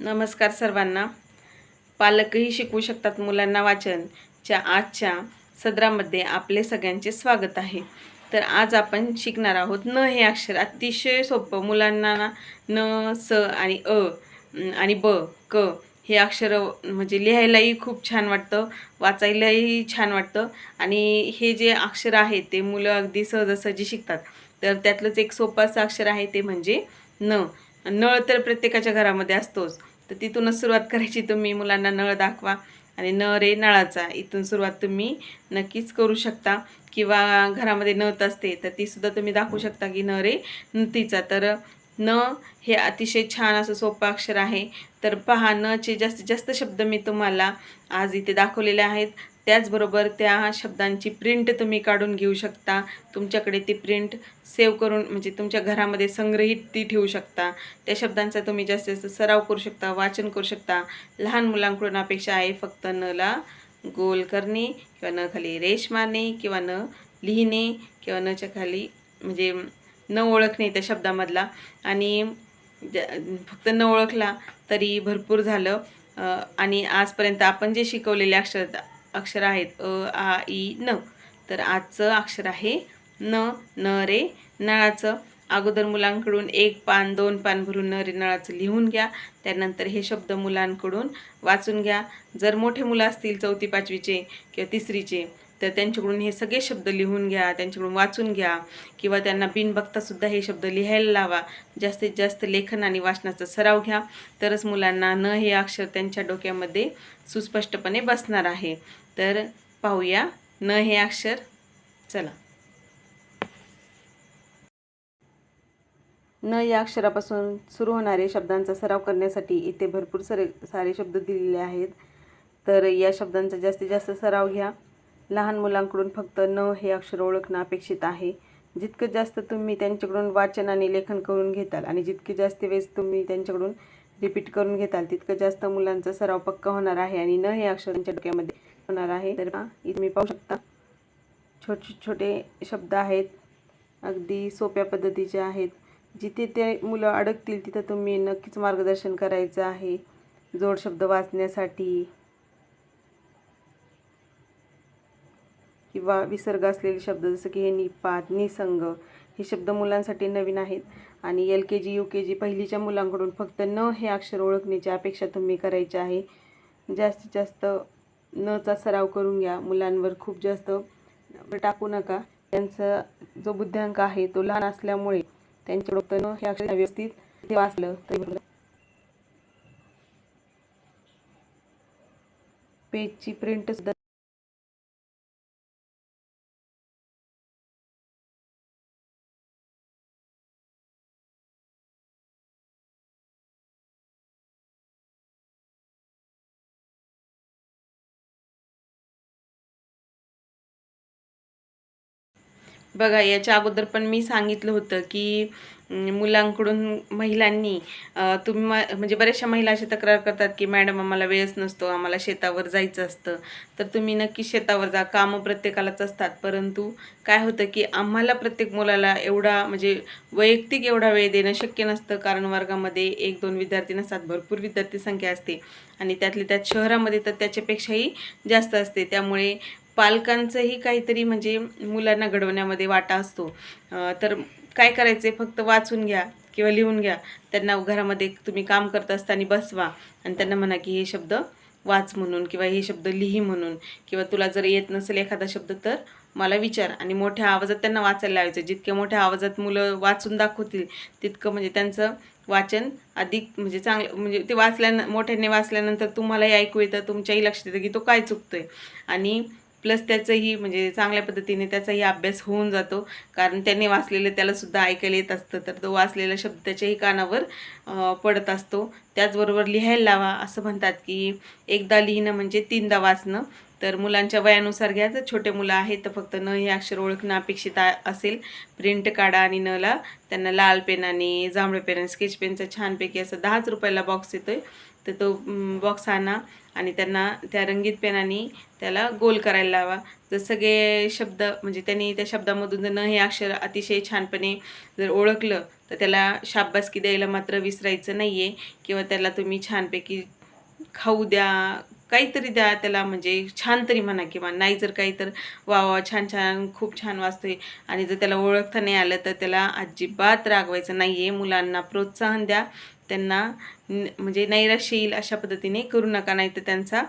नमस्कार सर्वांना. पालकही शिकवू शकतात मुलांना वाचनच्या आजच्या सदरामध्ये आपले सगळ्यांचे स्वागत आहे. तर आज आपण शिकणार आहोत न हे अक्षर. अतिशय सोपं. मुलांना ना न स आणि अ आणि ब क हे अक्षर म्हणजे लिहायलाही खूप छान वाटतं. वाचायलाही छान वाटतं. आणि हे जे अक्षर आहे ते मुलं अगदी सहजासहजी शिकतात. तर त्यातलंच एक सोपं असं अक्षर आहे ते म्हणजे न. नळ तर प्रत्येकाच्या घरामध्ये असतोच. तर तिथूनच सुरुवात करायची. तुम्ही मुलांना नळ दाखवा आणि न रे नळाचा. इथून सुरुवात तुम्ही नक्कीच करू शकता. किंवा घरामध्ये नथ असते तर तीसुद्धा तुम्ही दाखवू शकता की न रे नतीचा तर न हे अतिशय छान असं सोपं अक्षर आहे. तर पहा नचे जास्तीत जास्त शब्द मी तुम्हाला आज इथे दाखवलेले आहेत. त्याचबरोबर त्या शब्दांची प्रिंट तुम्ही काढून घेऊ शकता. तुमच्याकडे ती प्रिंट सेव्ह करून म्हणजे तुमच्या घरामध्ये संग्रहित ती ठेवू शकता. त्या शब्दांचा तुम्ही जास्तीत जास्त सराव करू शकता वाचन करू शकता. लहान मुलांकडून अपेक्षा आहे फक्त नला गोल करणे किंवा न खाली रेश मारणे किंवा न लिहिणे किंवा नच्या खाली म्हणजे न ओळखणे त्या शब्दामधला. आणि ज- फक्त न ओळखला तरी भरपूर झालं. आणि आजपर्यंत आपण जे शिकवलेले अक्षर अक्षर आहेत अ आ ई न. तर आजचं अक्षर आहे न न रे नळाचं. अगोदर मुलांकडून एक पान दोन पान भरून न रे नळाचं लिहून घ्या. त्यानंतर हे शब्द मुलांकडून वाचून घ्या. जर मोठे मुलं असतील चौथी पाचवीचे किंवा तिसरीचे तर त्यांच्याकडून हे सगळे शब्द लिहून घ्या त्यांच्याकडून वाचून घ्या. किंवा त्यांना बिन बघतासुद्धा हे शब्द लिहायला लावा. जास्तीत जास्त लेखन आणि वाचनाचा सराव घ्या. तरच मुलांना न हे अक्षर त्यांच्या डोक्यामध्ये सुस्पष्टपणे बसणार आहे. तर पाहूया. न हे अक्षर. चला. न या अक्षरापासून सुरू होणारे शब्दांचा सराव करण्यासाठी इथे भरपूर सारे सारे शब्द दिलेले आहेत. तर या शब्दांचा जास्तीत जास्त सराव घ्या. लहान मुलांकडून फक्त न हे अक्षर ओळखणं अपेक्षित आहे. जितकं जास्त तुम्ही त्यांच्याकडून वाचन आणि लेखन करून घेताल आणि जितके जास्त वेळेस तुम्ही त्यांच्याकडून रिपीट करून घेताल तितकं जास्त मुलांचा सराव पक्का होणार आहे आणि न हे अक्षर त्यांच्या डोक्यामध्ये होणार आहे. तर इथे तुम्ही पाहू शकता. छोटे छोटे शब्द आहेत. अगदी सोप्या पद्धतीचे आहेत. जिथे ते मुलं अडकतील तिथं तुम्ही नक्कीच मार्गदर्शन करायचं आहे. जोड शब्द वाचण्यासाठी किंवा विसर्ग असलेले शब्द जसं की हे निपात निसंग हे शब्द मुलांसाठी नवीन आहेत. आणि एल के जी यू के जी पहिलीच्या मुलांकडून फक्त न हे अक्षर ओळखण्याची अपेक्षा तुम्ही करायची आहे. जास्तीत जास्त नचा सराव करून घ्या. मुलांवर खूप जास्त टाकू नका. त्यांचा जो बुद्ध्यांक आहे तो लहान असल्यामुळे त्यांच्या फक्त न हे अक्षर व्यवस्थित ते वाचलं तर पेजची प्रिंट बघा याच्या अगोदर पण मी सांगितलं होतं की मुलांकडून महिलांनी तुम्ही मा- म्हणजे बऱ्याचशा महिला अशी तक्रार करतात की मॅडम आम्हाला वेळच नसतो आम्हाला शेतावर जायचं असतं. तर तुम्ही नक्की शेतावर जा कामं प्रत्येकालाच असतात. परंतु काय होतं की आम्हाला प्रत्येक मुलाला एवढा म्हणजे वैयक्तिक एवढा वेळ देणं शक्य नसतं. कारण वर्गामध्ये एक दोन विद्यार्थी नसतात भरपूर विद्यार्थी संख्या असते. आणि त्यातली त्यात शहरामध्ये तर त्याच्यापेक्षाही जास्त असते. त्यामुळे पालकांचंही काहीतरी म्हणजे मुलांना घडवण्यामध्ये वाटा असतो. तर काय करायचे फक्त वाचून घ्या किंवा लिहून घ्या. त्यांना घरामध्ये तुम्ही काम करत असताना बसवा आणि त्यांना म्हणा की हे शब्द वाच म्हणून किंवा हे शब्द लिही म्हणून किंवा तुला जर येत नसेल एखादा शब्द तर मला विचार. आणि मोठ्या आवाजात त्यांना वाचायला लावायचं. जितक्या मोठ्या आवाजात मुलं वाचून दाखवतील तितकं म्हणजे त्यांचं वाचन अधिक म्हणजे चांगलं म्हणजे ते वाचल्यान मोठ्याने वाचल्यानंतर तुम्हालाही ऐकू येतं तुमच्याही लक्षात येतं की तो काय चुकतो आहे आणि प्लस त्याचंही म्हणजे चांगल्या पद्धतीने त्याचाही अभ्यास होऊन जातो. कारण त्याने वाचलेलं त्यालासुद्धा ऐकायला येत असतं. तर तो वाचलेला शब्द त्याच्याही कानावर पडत असतो. त्याचबरोबर लिहायला लावा. असं म्हणतात की एकदा लिहिणं म्हणजे तीनदा वाचणं. तर मुलांच्या वयानुसार घ्या. जर छोटे मुलं आहेत तर फक्त न हे अक्षर ओळखणं अपेक्षित असेल प्रिंट काढा आणि नला त्यांना लाल पेनाने जांभळ्या पेनाने स्केच पेनचा छानपैकी असं दहाच रुपयाला बॉक्स येतोय. तर तो बॉक्स आणा आणि त्यांना त्या रंगीत पेनाने त्याला गोल करायला लावा. जर सगळे शब्द म्हणजे त्यांनी त्या शब्दामधून जर न हे अक्षर अतिशय छानपणे जर ओळखलं तर त्याला शाब्बासकी द्यायला मात्र विसरायचं नाही आहे किंवा त्याला तुम्ही छानपैकी खाऊ द्या काहीतरी द्या त्याला म्हणजे छान तरी म्हणा किंवा नाही जर काही तर वा वा छान छान खूप छान वाचतोय. आणि जर त्याला ओळखता नाही आलं तर त्याला अजिबात रागवायचं नाही आहे मुलांना प्रोत्साहन द्या. त्यांना म्हणजे नैराश्य येईल अशा पद्धतीने करू नका नाही तर त्यांचा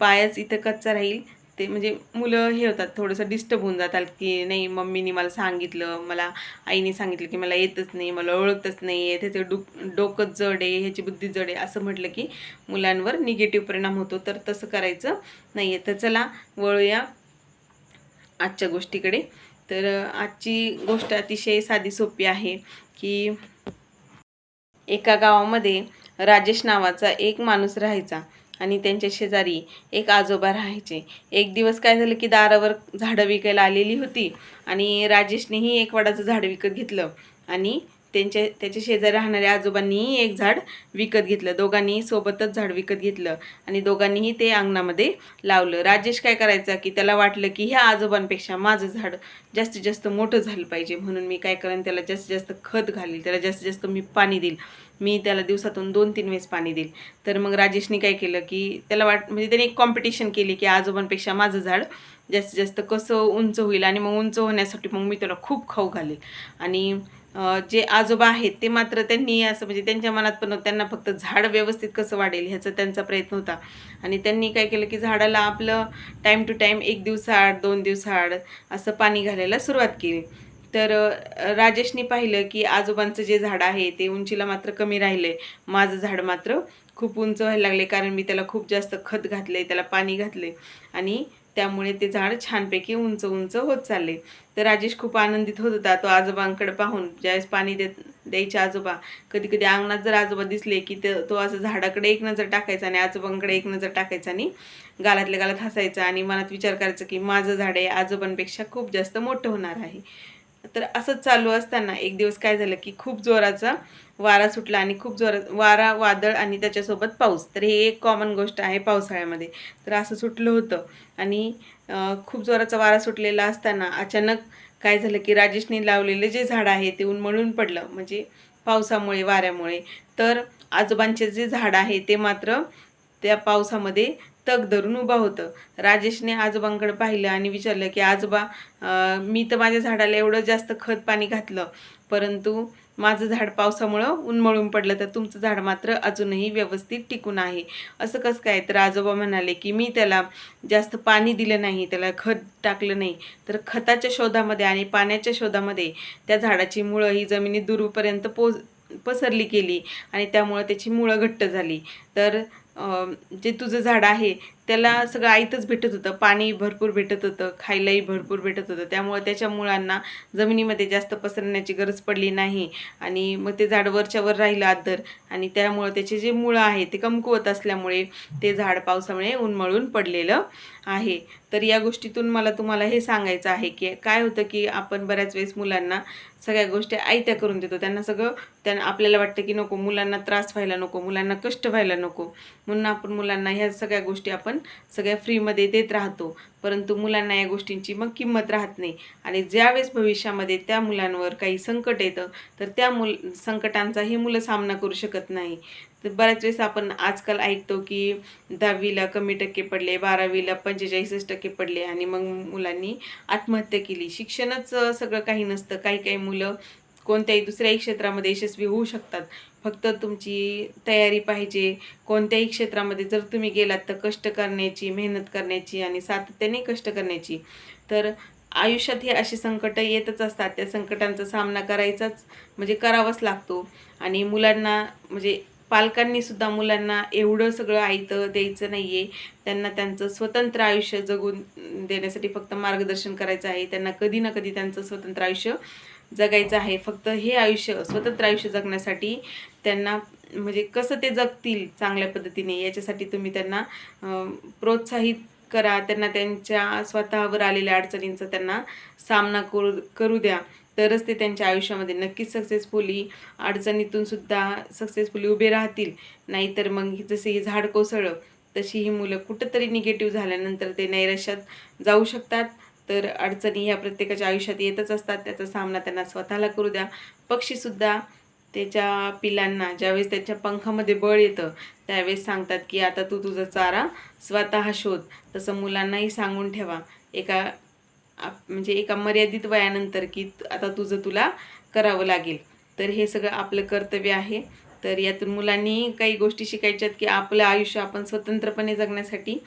पायच इथं कच्चा राहील. ते म्हणजे मुलं हे होतात थोडंसं डिस्टर्ब होऊन जातात की नाही मम्मीनी मला सांगितलं मला आईने सांगितलं की मला येतच नाही मला ओळखतच नाही आहे त्याचं डुक डोकंच जड आहे ह्याची बुद्धी जड आहे असं म्हटलं की मुलांवर निगेटिव्ह परिणाम होतो. तर तसं करायचं नाही आहे तर चला वळूया आजच्या गोष्टीकडे. तर आजची गोष्ट अतिशय साधी सोपी आहे की एका गावामध्ये राजेश नावाचा एक माणूस राहायचा. आणि त्यांच्या शेजारी एक आजोबा राहायचे. एक दिवस काय झालं की दारावर झाडं विकायला आलेली होती आणि राजेशनेही एक वडाचं झाड विकत घेतलं आणि त्यांच्या त्याच्या शेजारी राहणाऱ्या आजोबांनीही एक झाड विकत घेतलं. दोघांनीही सोबतच झाड विकत घेतलं आणि दोघांनीही ते अंगणामध्ये लावलं. राजेश काय करायचा की त्याला वाटलं की ह्या आजोबांपेक्षा माझं झाड जास्तीत जास्त मोठं झालं पाहिजे म्हणून मी काय करेन? त्याला जास्तीत जास्त खत घालील त्याला जास्तीत जास्त मी पाणी देईल. मी त्याला दिवसातून दोन तीन वेळेस पाणी देईल. तर मग राजेशने काय केलं की त्याला वाट म्हणजे त्याने एक कॉम्पिटिशन केली की आजोबांपेक्षा माझं झाड जास्तीत जास्त कसं उंच होईल आणि मग उंच होण्यासाठी मग मी त्याला खूप खाऊ घालेल. आणि जे आजोबा आहेत ते मात्र त्यांनी असं म्हणजे त्यांच्या मनात पण त्यांना फक्त झाड व्यवस्थित कसं वाढेल ह्याचा त्यांचा प्रयत्न होता. आणि त्यांनी काय केलं की झाडाला आपलं टाईम टू टाईम एक दिवसाआड दोन दिवसाआड असं पाणी घालायला सुरुवात केली. तर राजेशनी पाहिलं की आजोबांचं जे झाड आहे ते उंचीला मात्र कमी राहिले. माझं झाड मात्र खूप उंच व्हायला लागले कारण मी त्याला खूप जास्त खत घातले त्याला पाणी घातले. आणि त्यामुळे ते झाड छानपैकी उंच उंच होत चालले. तर राजेश खूप आनंदित होत होता तो आजोबांकडे पाहून. ज्यावेळेस पाणी देत द्यायचे आजोबा कधी कधी अंगणात जर आजोबा दिसले की ते तो असं झाडाकडे एक नजर टाकायचा आणि आजोबांकडे एक नजर टाकायचा आणि गालातल्या गालात हसायचा आणि मनात विचार करायचा की माझं झाड आहे आजोबांपेक्षा खूप जास्त मोठं होणार आहे. तर असंच चालू असताना एक दिवस काय झालं की खूप जोराचा वारा सुटला आणि खूप जोरात वारा वादळ आणि त्याच्यासोबत पाऊस. तर हे एक कॉमन गोष्ट आहे पावसाळ्यामध्ये. तर असं सुटलं होतं. आणि खूप जोराचा वारा सुटलेला असताना अचानक काय झालं की राजेशने लावलेले जे झाड आहे ते उन्मळून पडलं. म्हणजे पावसामुळे वाऱ्यामुळे. तर आजोबांचे जे झाड आहे ते मात्र त्या पावसामध्ये तग धरून उभा होतं. राजेशने आजोबांकडे पाहिलं आणि विचारलं की आजोबा मी तर माझ्या झाडाला एवढं जास्त खत पाणी घातलं परंतु माझं झाड पावसामुळं उन्मळून पडलं तर तुमचं झाड मात्र अजूनही व्यवस्थित टिकून आहे. असं कसं काय? तर आजोबा म्हणाले की मी त्याला जास्त पाणी दिलं नाही त्याला खत टाकलं नाही. तर खताच्या शोधामध्ये आणि पाण्याच्या शोधामध्ये त्या झाडाची मुळं ही जमिनी दूरपर्यंत पोच पसरली गेली आणि त्यामुळं त्याची मुळं घट्ट झाली. तर जे तुझं झाड आहे त्याला सगळं आईतच भेटत होतं. पाणी भरपूर भेटत होतं खायलाही भरपूर भेटत होतं. त्यामुळं त्याच्या मुळांना जमिनीमध्ये जास्त पसरण्याची गरज पडली नाही आणि मग ते झाड वरच्यावर राहिलं आदर आणि त्यामुळं त्याचे जे मुळं आहे ते कमकुवत असल्यामुळे ते झाड पावसामुळे उन्मळून पडलेलं आहे. तर या गोष्टीतून मला तुम्हाला हे सांगायचं आहे की काय होतं की आपण बऱ्याच वेळेस मुलांना सगळ्या गोष्टी आयत्या करून देतो. त्यांना सगळं त्यांना आपल्याला वाटतं की नको मुलांना त्रास व्हायला नको मुलांना कष्ट व्हायला नको. म्हणून आपण मुलांना ह्या सगळ्या गोष्टी आपण आपण सगळ्या फ्रीमध्ये देत राहतो. परंतु मुलांना या गोष्टींची मग किंमत राहत नाही. आणि ज्यावेळेस भविष्यामध्ये त्या मुलांवर काही संकट येतं तर त्या मुल संकटांचाही मुलं सामना करू शकत नाही. तर बऱ्याच वेळेस आपण आजकाल ऐकतो की दहावीला कमी टक्के पडले बारावीला पंचेचाळीसच टक्के पडले आणि मग मुलांनी आत्महत्या केली. शिक्षणच सगळं काही नसतं. काही काही मुलं कोणत्याही दुसऱ्याही क्षेत्रामध्ये यशस्वी होऊ शकतात. फक्त तुमची तयारी पाहिजे. कोणत्याही क्षेत्रामध्ये जर तुम्ही गेलात तर कष्ट करण्याची मेहनत करण्याची आणि सातत्याने कष्ट करण्याची. तर आयुष्यात हे अशी संकटं येतच असतात. त्या संकटांचा सामना करायचाच म्हणजे करावाच लागतो. आणि मुलांना म्हणजे पालकांनीसुद्धा मुलांना एवढं सगळं ऐतं द्यायचं नाही आहे त्यांना त्यांचं स्वतंत्र आयुष्य जगून देण्यासाठी फक्त मार्गदर्शन करायचं आहे. त्यांना कधी ना कधी त्यांचं स्वतंत्र आयुष्य जगायचं आहे. फक्त हे आयुष्य स्वतंत्र आयुष्य जगण्यासाठी त्यांना म्हणजे कसं ते जगतील चांगल्या पद्धतीने याच्यासाठी तुम्ही त्यांना प्रोत्साहित करा. त्यांना त्यांच्या स्वतःवर आलेल्या अडचणींचा त्यांना सामना करू करू द्या. तरच ते त्यांच्या आयुष्यामध्ये नक्कीच सक्सेसफुली अडचणीतून सुद्धा सक्सेसफुली उभे राहतील. नाहीतर मग जसे हे झाड कोसळलं तशी ही मुलं कुठंतरी निगेटिव्ह झाल्यानंतर ते नैराश्यात जाऊ शकतात. तर अडचणी ह्या प्रत्येकाच्या आयुष्यात येतच असतात. त्याचा सामना त्यांना स्वतःला करू द्या. पक्षीसुद्धा त्याच्या पिलांना ज्यावेळेस त्याच्या पंखामध्ये बळ येतं त्यावेळेस सांगतात की आता तू तुझा चारा स्वतः शोध. तसं मुलांनाही सांगून ठेवा. एका आप- म्हणजे एका मर्यादित वयानंतर की आता तुझं तुला करावं लागेल. तर हे सगळं आपलं कर्तव्य आहे. तर यातून मुलांनी काही गोष्टी शिकायच्यात की आपलं आयुष्य आपण स्वतंत्रपणे जगण्यासाठी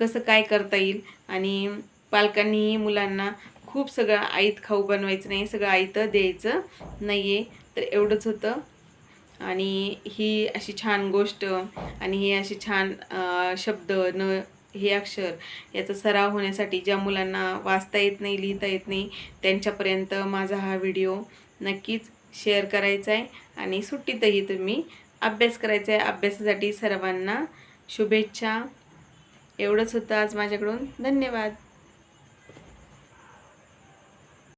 कसं काय करता येईल आणि पालकांनीही मुलांना खूप सगळं आईत खाऊ बनवायचं नाही सगळं आईतं द्यायचं नाही आहे तर एवढंच होतं. आणि ही अशी छान गोष्ट आणि हे अशी छान शब्द न हे अक्षर याचा सराव होण्यासाठी ज्या मुलांना वाचता येत नाही लिहिता येत नाही त्यांच्यापर्यंत माझा हा व्हिडिओ नक्कीच शेअर करायचा आहे आणि सुट्टीतही तुम्ही अभ्यास करायचा आहे अभ्यासासाठी सर्वांना शुभेच्छा. एवढंच होतं आज माझ्याकडून. धन्यवाद.